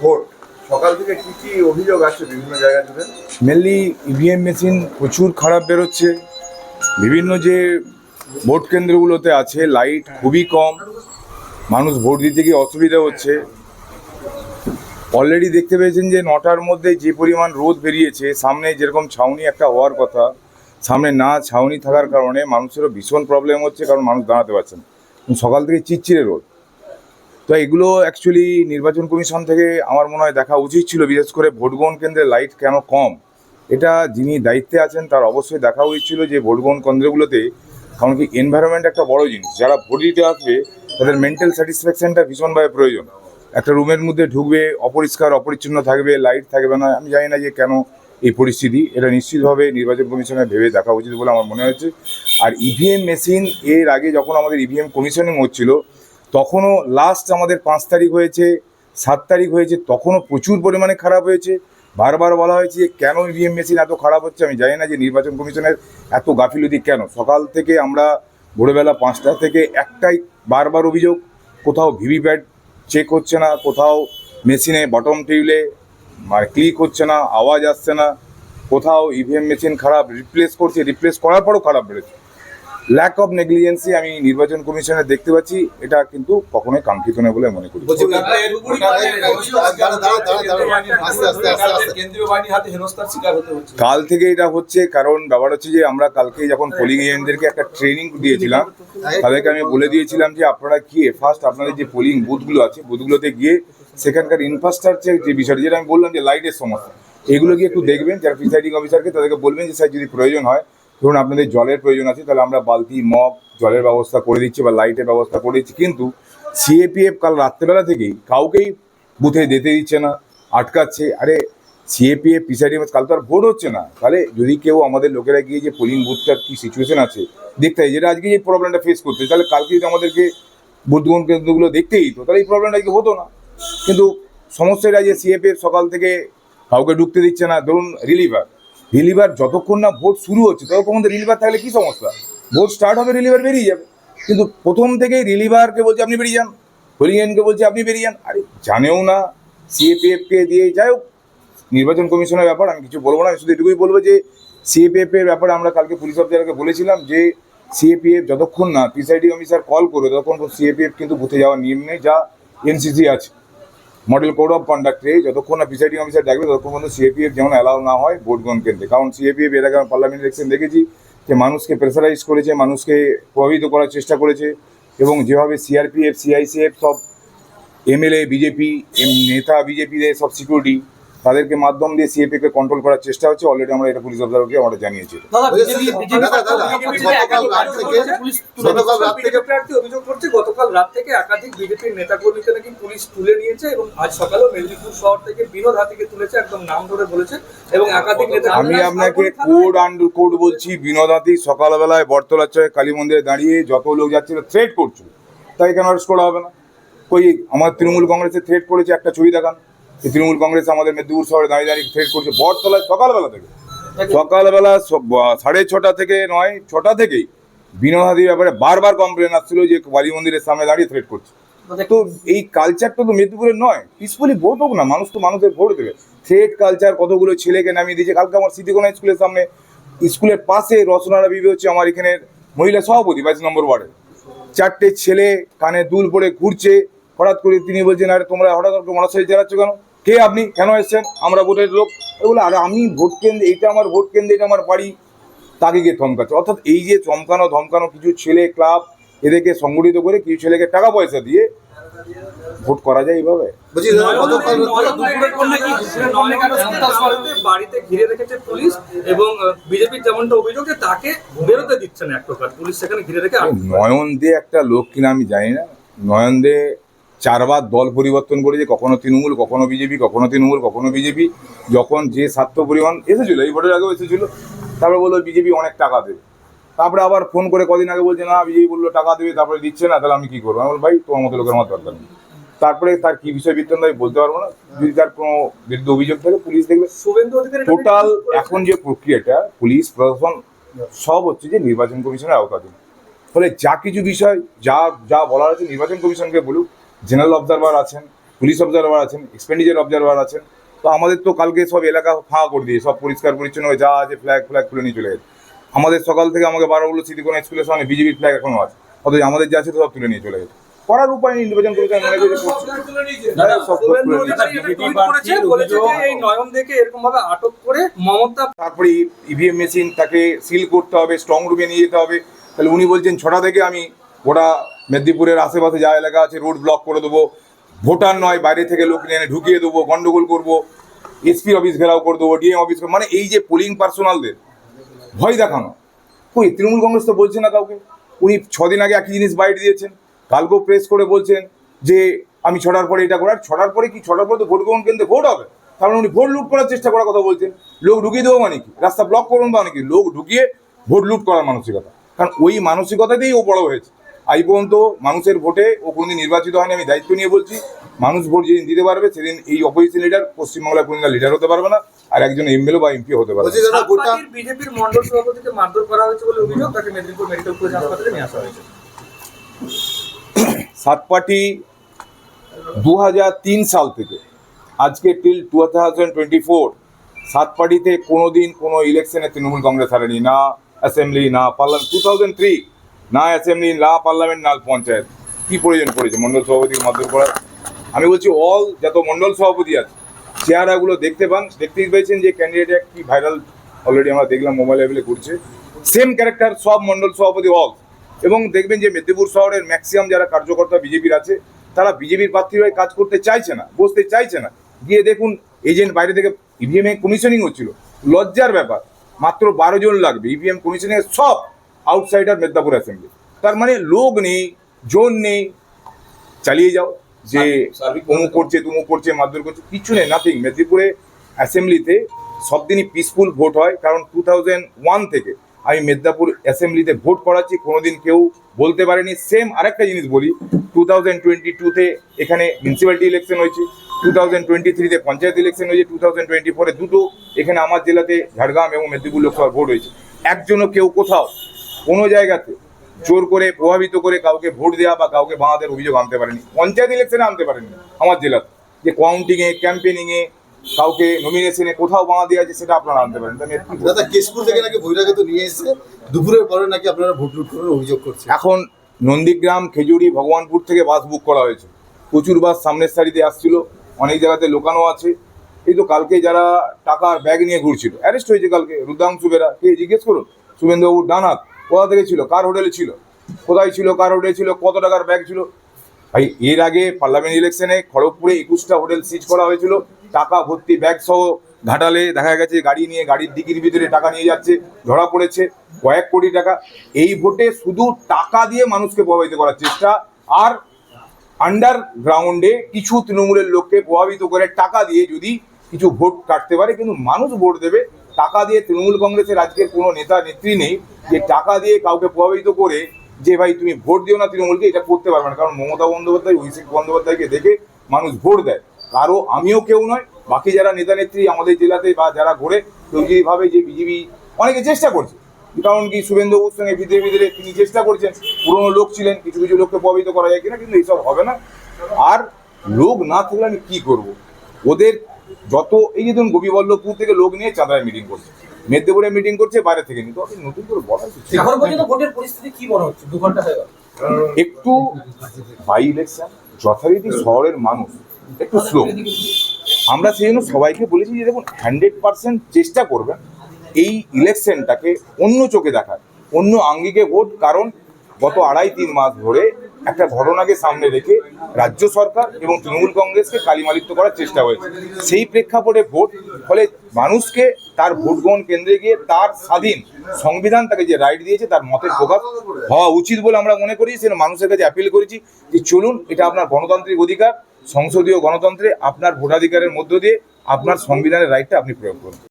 Vote সকাল থেকে কি কি অভিযোগ আসছে বিভিন্ন জায়গা থেকে মেনলি ইভিএম মেশিন প্রচুর খারাপ বেরোচ্ছে। বিভিন্ন যে ভোট কেন্দ্রগুলোতে আছে লাইট খুবই কম। মানুষ ভোট দিতে গিয়ে অসুবিধা হচ্ছে। অলরেডি দেখতে পেয়েছেন যে নটার মধ্যে যে পরিমাণ রোদ বেরিয়েছে, সামনে যেরকম ছাউনি একটা হওয়ার কথা, সামনে না ছাউনি থাকার কারণে মানুষেরও ভীষণ প্রবলেম হচ্ছে, কারণ মানুষ দাঁড়াতে পারছেন সকাল থেকে চিচ্ছিরে রোদ। তো এগুলো অ্যাকচুয়ালি নির্বাচন কমিশন থেকে আমার মনে হয় দেখা উচিত ছিল, বিশেষ করে ভোট গ্রহণ কেন্দ্রে লাইট কেন কম? এটা যিনি দায়িত্বে আছেন, তার অবশ্যই দেখা উচিত ছিল যে ভোট গ্রহণ কেন্দ্রগুলোতে, কারণ কি এনভায়রনমেন্ট একটা বড় জিনিস। যারা ভোট দিতে আসবে, তাদের মেন্টাল স্যাটিসফ্যাকশনটা ভীষণভাবে প্রয়োজন। একটা রুমের মধ্যে ঢুকবে, অপরিষ্কার, অপরিচ্ছন্ন থাকবে লাইট থাকবে না, আমি জানি না যে কেন এই পরিস্থিতি। এটা নিশ্চিতভাবে নির্বাচন কমিশনের ভেবে দেখা উচিত বলে আমার মনে হচ্ছে। আর ইভিএম মেশিন এর আগে যখন আমাদের ইভিএম কমিশনিং হচ্ছিল তখনও লাস্ট আমাদের পাঁচ তারিখ হয়েছে, সাত তারিখ হয়েছে, তখনও প্রচুর পরিমাণে খারাপ হয়েছে। বারবার বলা হয়েছে যে কেন ইভিএম মেশিন এত খারাপ হচ্ছে, আমি জানি না যে নির্বাচন কমিশনের এত গাফিলতি কেন। সকাল থেকে আমরা ভোরবেলা পাঁচটা থেকে একটাই বারবার অভিযোগ, কোথাও ভিভিপ্যাট চেক হচ্ছে না, কোথাও মেশিনে বটম টেবিলে মানে ক্লিক হচ্ছে না, আওয়াজ আসছে না, কোথাও ইভিএম মেশিন খারাপ রিপ্লেস করছে রিপ্লেস করার পরও খারাপ বেড়েছে ল্যাক অফ নেগলিজেন্সি আমি নির্বাচন কমিশনে দেখতে পাচ্ছি এটা কিন্তু কখনোই কাঙ্ক্ষিত নয় বলে মনে করি। কাল থেকে এটা হচ্ছে কারণ ব্যাপার হচ্ছে যে আমরা কালকে যখন পোলিং এজেন্টদেরকে একটা ট্রেনিং দিয়েছিলাম তাদেরকে আমি বলে দিয়েছিলাম যে আপনারা গিয়ে ফার্স্ট আপনাদের যে পোলিং বুথগুলো আছে বুথগুলোতে গিয়ে সেখানকার ইনফ্রাস্ট্রাকচার যে বিষয়টা যেটা আমি বললাম যে লাইটের সমস্যা এগুলো গিয়ে একটু দেখবেন যারা প্রিসাইডিং অফিসারকে তাদেরকে বলবেন যে স্যার যদি প্রয়োজন হয় ধরুন আপনাদের জলের প্রয়োজন আছে, তাহলে আমরা বালতি, মগ, জলের ব্যবস্থা করে দিচ্ছি বা লাইটের ব্যবস্থা করে দিচ্ছি। কিন্তু সিএপিএফ কাল রাত্রেবেলা থেকেই কাউকেই বুথে যেতে দিচ্ছে না, আটকাচ্ছে। আরে, সিএপিএফ প্রিসাইডিং কাল তো আর ভোট হচ্ছে না। তাহলে যদি কেউ আমাদের লোকেরা গিয়ে যে পোলিং বুথটার কী সিচুয়েশন আছে, দেখতে হয়, যেটা আজকে যে প্রবলেমটা ফেস করতে তাহলে কালকে যদি আমাদেরকে ভোট কেন্দ্রগুলো দেখতেই তো তাহলে এই প্রবলেমটা আজকে হতো না। কিন্তু সমস্যাটা যে সিএপিএফ সকাল থেকে কাউকে ঢুকতে দিচ্ছে না, ধরুন রিলিভার রিলিভার যতক্ষণ না ভোট শুরু হচ্ছে, ততক্ষণ তো রিলিভার থাকলে কি সমস্যা? ভোট স্টার্ট হবে রিলিভার বেরিয়ে যাবে। কিন্তু প্রথম থেকেই রিলিভারকে বলছে আপনি বেরিয়ে যান, হরিয়ানকে বলছে আপনি বেরিয়ে যান। আরে জানেও না সিএপিএফকে দিয়ে যাই হোক, নির্বাচন কমিশনের ব্যাপার, আমি কিছু বলব না শুধু এটুকুই বলব যে সিএপিএফ এর ব্যাপারে আমরা কালকে পুলিশ অফিসারকে বলেছিলাম যে সিএপিএফ যতক্ষণ না প্রিসাইডিং অফিসার কল করবে, ততক্ষণ সিএপিএফ কিন্তু বুথে যাওয়ার নিয়ম নেই, যা এনসিসি আছে। মডেল কোড অফ কন্ডাক্টে যতক্ষণ না প্রিসাইডিং অফিসার ডাকবে, ততক্ষণ পর্যন্ত সিএপিএফ যেমন অ্যালাউ না হয় ভোট গ্রহণ কেন্দ্রে। কারণ সিএপিএফ এর আগে পার্লামেন্ট ইলেকশন দেখেছি যে মানুষকে প্রেসারাইজ করেছে, মানুষকে প্রভাবিত করার চেষ্টা করেছে এবং যেভাবে সিআরপিএফ সিআইসিএফ সব এমএলএ বিজেপি নেতা বিজেপিদের সব সিকিউরিটি তাদেরকে মাধ্যম দিয়ে সিএপিকে কন্ট্রোল করার চেষ্টা হচ্ছে। অলরেডি আমরা এটা পুলিশ অফিসারকে আমরা জানিয়েছি। গতকাল রাত থেকে- প্রার্থী অভিযোগ করছে। গতকাল রাত থেকে একাধিক বিজেপির নেতাকর্মীকে নাকি পুলিশ তুলে নিয়েছে এবং আজ সকালেও মেদিনীপুর শহর থেকে বিনোদ হাতিকে তুলেছে একদম নাম ধরে বলেছে এবং একাধিক নেতা আমি আপনাকে কোড আন্ডার কোড বলছি বিনোদাতি সকালবেলায় বটতলার চয় কালী মন্দিরে দাঁড়িয়ে যত লোক যাচ্ছিল থ্রেট করছ তাই কেন অ্যারেস্ট করা হবে না? কই আমার তৃণমূল কংগ্রেসে থ্রেট করেছে একটা ছবি দেখান। তৃণমূল কংগ্রেস আমাদের মেদিনীপুর শহরে দাঁড়িয়ে দাঁড়িয়ে থ্রেট করছে বটতলায় সকালবেলা থেকে। সকালবেলা সাড়ে ছটা থেকে নয় ছটা থেকেই বিনোদাতির ব্যাপারে বারবার কমপ্লেন আসছিল যে কালী মন্দিরের সামনে দাঁড়িয়ে থ্রেট করছে। তো এই কালচারটা তো মেদিনীপুরের নয় পিসফুলি ভোট হোক না মানুষ তো মানুষের ভোট দেবে। থ্রেড কালচার কতগুলো ছেলেকে নামিয়ে দিয়েছে কালকে আমার স্মৃতিকোনা স্কুলের সামনে। স্কুলের পাশে রসনারা বিবি হচ্ছে আমার এখানের মহিলা সভাপতি বাইশ নম্বর ওয়ার্ডে। চারটে ছেলে কানে দুল পড়ে ঘুরছে হঠাৎ করে তিনি বলছেন আরে তোমরা হঠাৎ করে মনসারি চালাচ্ছ কেন? কে আপনি কেন এসছেন? আমরা ভোটের লোক। এগুলো আর আমি ভোট কেন্দ্র এটা আমার ভোট কেন্দ্র এটা আমার বাড়ি। তাকে গিয়ে ধমকাচ্ছে অর্থাৎ এই যে চমকানো ধমকানো কিছু ছেলে ক্লাব এদেরকে সংগঠিত করে কিছু ছেলেকে টাকা পয়সা দিয়ে ভোট করা যায় এইভাবে। বাড়িতে ঘিরে রেখেছে পুলিশ এবং বিজেপির যেমনটা অভিযোগ তাকে বেরোতে দিচ্ছে না এক প্রকার। পুলিশ সেখানে ঘিরে রেখে নয়ন দে একটা লোক কিনা আমি জানি না। নয়ন দে চারবার দল পরিবর্তন করেছে কখনো তৃণমূল কখনো বিজেপি কখনো তৃণমূল কখনো বিজেপি যখন যে স্বার্থ পরিমাণ এসেছিল এই ভোটের আগেও এসেছিল তারপরে বলল বিজেপি অনেক টাকা দেবে। তারপরে আবার ফোন করে কদিন আগে বলছে না বিজেপি বলল টাকা দেবে তারপরে দিচ্ছে না তাহলে আমি কী করব? আমি ভাই তোমার মতো লোকের আমার দরকার নেই। তারপরে তার কি বিষয় বৃত্তান্ত আমি বলতে পারব না। যদি তার কোনো বিরুদ্ধে অভিযোগ থাকে পুলিশ দেখবে। টোটাল এখন যে প্রক্রিয়াটা পুলিশ প্রশাসন সব হচ্ছে যে নির্বাচন কমিশনের আওতাধীন। ফলে যা কিছু বিষয় যা যা বলার আছে নির্বাচন কমিশনকে বলুক জেনারেল অবজারভার আছেন পুলিশ অবজারভার আছেন এক্সপেন্ডিচার অবজারভার আছেন। তো আমাদের তো কালকে সব এলাকা ফাঁকা করে দিয়ে সব পরিষ্কার পরিচ্ছন্ন হয়ে যা আছে ফ্ল্যাগ ফ্ল্যাগ তুলে নিয়ে চলে গেছে। আমাদের সকাল থেকে আমাকে বারো বলল সিটিকোনা স্কুলের সামনে বিজেপির ফ্ল্যাগ এখনও আছে অথচ আমাদের যা আছে সব তুলে নিয়ে চলে গেছে। করার উপায় নেই নির্বাচন কমিশন মনে করে। হ্যাঁ, করে তারপরে ইভিএম মেশিন তাকে সিল করতে হবে স্ট্রং রুমে নিয়ে যেতে হবে। তাহলে উনি বলছেন ছটা থেকে আমি গোটা মেদিনীপুরের আশেপাশে যা এলাকা আছে রোড ব্লক করে দেবো। ভোটার নয়, বাইরে থেকে লোক এনে ঢুকিয়ে দেবো, গন্ডগোল করব। এসপি অফিস ঘেরাও করে দেবো ডিএম অফিস মানে এই যে পোলিং পার্সোনালদের ভয় দেখানো। কই, তৃণমূল কংগ্রেস তো বলছে না কাউকে। উনি ছদিন আগে একই জিনিস বাইট দিয়েছেন। কালকেও প্রেস করে বলছেন যে, আমি ছটার পরে এটা করার, ছটার পরে কি, ছটার পরে তো ভোট গ্রহণ কেন্দ্রে ভোট হবে? কারণ উনি ভোট লুট করার চেষ্টা করার কথা বলছেন। লোক ঢুকিয়ে দেবো মানে কি? রাস্তা ব্লক করুন মানে কি? লোক ঢুকিয়ে ভোট লুট করার মানসিকতা। কারণ ওই মানসিকতাতেই ও বড় হয়েছে। আই পর্যন্ত মানুষের ভোটে ও কোনোদিন নির্বাচিত হয়নি আমি দায়িত্ব নিয়ে বলছি। মানুষ ভোট যেদিন দিতে পারবে সেদিন এই অপোজিশন লিডার পশ্চিমবাংলার কোনোদিন লিডার হতে পারবে না আর একজন এমএলএ বা এমপি হতে পারবে বিজেপির মন্ডল সভাপতিকে মারধর করা হয়েছে বলে অভিযোগ তাকে মেদিনীপুর মেডিকেল কলেজ হাসপাতালে নিয়ে আসা হয়েছে। সাতপাটি দু তিন সাল থেকে আজকে till two thousand twenty four সাতপাটিতে কোনো দিন কোনো ইলেকশনে তৃণমূল কংগ্রেস হারেনি না অ্যাসেম্বলি না পার্লামেন্ট টু থাউজেন্ড থ্রি না অ্যাসেম্বলি না পার্লামেন্ট না পঞ্চায়েত। কী প্রয়োজন পড়েছে? মণ্ডল সভাপতিকে মারধর করার আমি বলছি অল যত মণ্ডল সভাপতি আছে, চেহারাগুলো দেখতে পান, দেখতেই পেয়েছেন যে ক্যান্ডিডেট কি ভাইরাল অলরেডি আমরা দেখলাম মোবাইল অ্যাভেলে করছে সেম ক্যারেক্টার সব মণ্ডল সভাপতি অল এবং দেখবেন যে মেদিনীপুর শহরের ম্যাক্সিমাম যারা কার্যকর্তা বিজেপির আছে, তারা বিজেপির প্রার্থীর হয়ে কাজ করতে চাইছে না, বসতে চাইছে না। গিয়ে দেখুন এজেন্ট বাইরে থেকে ইভিএম কমিশনিং হচ্ছিল। লজ্জার ব্যাপার, মাত্র বারো জন লাগবে ইভিএম কমিশনিং সব আউটসাইডার মেদিনীপুর অ্যাসেম্বলি তার মানে লোক নেই জোন নেই চালিয়ে যাও। যে অমুক করছে তুমুক করছে মারধর করছে কিছু নেই নাথিং মেদিনীপুরে অ্যাসেম্বলিতে সব দিনই পিসফুল ভোট হয়। কারণ টু থাউজেন্ড ওয়ান থেকে আমি মেদিনীপুর অ্যাসেম্বলিতে ভোট করাচ্ছি কোনোদিন কেউ বলতে পারেনি। সেম আরেকটা জিনিস বলি টু থাউজেন্ড টোয়েন্টি টুতে এখানে মিউনিসিপ্যালিটি ইলেকশন হয়েছে টু থাউজেন্ড টোয়েন্টি থ্রিতে পঞ্চায়েত ইলেকশন হয়েছে টু থাউজেন্ড টোয়েন্টি ফোরে দুটো এখানে আমার জেলাতে ঝাড়গ্রাম এবং মেদিনীপুর লোকসভার ভোট হয়েছে। একজনও কেউ কোথাও কোনো জায়গাতে জোর করে প্রভাবিত করে কাউকে ভোট দেওয়া বা কাউকে বাঁধাদের অভিযোগ আনতে পারেনি। পঞ্চায়েত ইলেকশনে আনতে পারেনি আমার জেলাতে। যে কাউন্টিংয়ে ক্যাম্পেনিংয়ে কাউকে নমিনেশনে কোথাও বাঁধা দেওয়া আছে সেটা আপনারা আনতে পারেন? দাদা কেশপুর থেকে নাকি বহিরাগত নিয়ে এসে দুপুরের পরে নাকি আপনারা ভোট লুট করার অভিযোগ করছেন এখন নন্দীগ্রাম খেজুরি ভগবানপুর থেকে বাস বুক করা হয়েছে। প্রচুর বাস সামনের সারিতে আসছিল। অনেক জায়গাতে লোকানো আছে। এই তো কালকে যারা টাকার ব্যাগ নিয়ে ঘুরছিল অ্যারেস্ট হয়েছে কালকে। রুদ্রাংশু বেরা কে জিজ্ঞেস করুন? শুভেন্দুবাবুর ডানাত কোথা থেকে ছিল? কার হোটেলে ছিল? কোথায় ছিল? কার হোটেলে ছিল? কত টাকার ব্যাগ ছিল? ভাই, এর আগে পার্লামেন্ট ইলেকশনে খড়গপুরে একুশটা হোটেল সিজ করা হয়েছিল। টাকা ভর্তি ব্যাগ সহ ঘাটালে দেখা গেছে গাড়ি নিয়ে গাড়ির ডিকির ভিতরে টাকা নিয়ে যাচ্ছে, ধরা পড়েছে কয়েক কোটি টাকা। এই ভোটে শুধু টাকা দিয়ে মানুষকে প্রভাবিত করার চেষ্টা আর আন্ডারগ্রাউন্ডে কিছু তৃণমূলের লোককে প্রভাবিত করে টাকা দিয়ে যদি কিছু ভোট কাটতে পারে, কিন্তু মানুষ ভোট দেবে টাকা দিয়ে তৃণমূল কংগ্রেসের আজকের কোনো নেতা, নেত্রী নেই যে টাকা দিয়ে কাউকে প্রভাবিত করে যে ভাই তুমি ভোট দিও না তৃণমূলকে, এটা করতে পারবে না। কারণ মমতা বন্দ্যোপাধ্যায়, অভিষেক বন্দ্যোপাধ্যায়কে দেখে মানুষ ভোট দেয়। কারও আমিও কেউ নয়, বাকি যারা নেতা, নেত্রী আমাদের জেলাতে বা যারা ঘোরে কেউ যদি ভাবে যে বিজেপি অনেকে চেষ্টা করছে। কারণ কি শুভেন্দুবাবুর সঙ্গে ভিতরে ভিতরে তিনি চেষ্টা করছেন, পুরনো লোক ছিলেন, কিছু কিছু লোককে প্রভাবিত করা যায় কিনা, কিন্তু এইসব হবে না। আর লোক না থাকলে আমি কী করব? ওদের যত এই যে ধরুন গোপীবল্লভপুর থেকে লোক নিয়ে চাঁদায় মিটিং করছে মেদিনীপুরে মিটিং করছে বাইরে থেকে আপনি নতুন করে কিছু এখন পর্যন্ত ভোটের পরিস্থিতি কি মনে হচ্ছে? দু ঘণ্টা হয়ে গেল। একটু বাই ইলেকশন যথারীতি শহরের মানুষ একটু স্লো আমরা সেই জন্য সবাইকে বলেছি যে দেখুন হান্ড্রেড পার্সেন্ট চেষ্টা করবেন এই ইলেকশনটাকে অন্য চোখে দেখার অন্য আঙ্গিকে ভোট কারণ গত আড়াই তিন মাস ধরে একটা ঘটনাকে সামনে রেখে রাজ্য সরকার এবং তৃণমূল কংগ্রেসকে কালিমালিপ্ত করার চেষ্টা হয়েছে। সেই প্রেক্ষাপটে ভোট, ফলে মানুষকে তার ভোট গ্রহণ কেন্দ্রে গিয়ে তার স্বাধীন সংবিধান তাকে যে রাইট দিয়েছে তার মতের প্রকাশ হওয়া উচিত বলে আমরা মনে করি। সেটা মানুষের কাছে অ্যাপিল করেছি যে চলুন, এটা আপনার গণতান্ত্রিক অধিকার, সংসদীয় গণতন্ত্রে আপনার ভোটাধিকারের মধ্য দিয়ে আপনার সংবিধানের রাইটটা আপনি প্রয়োগ করুন।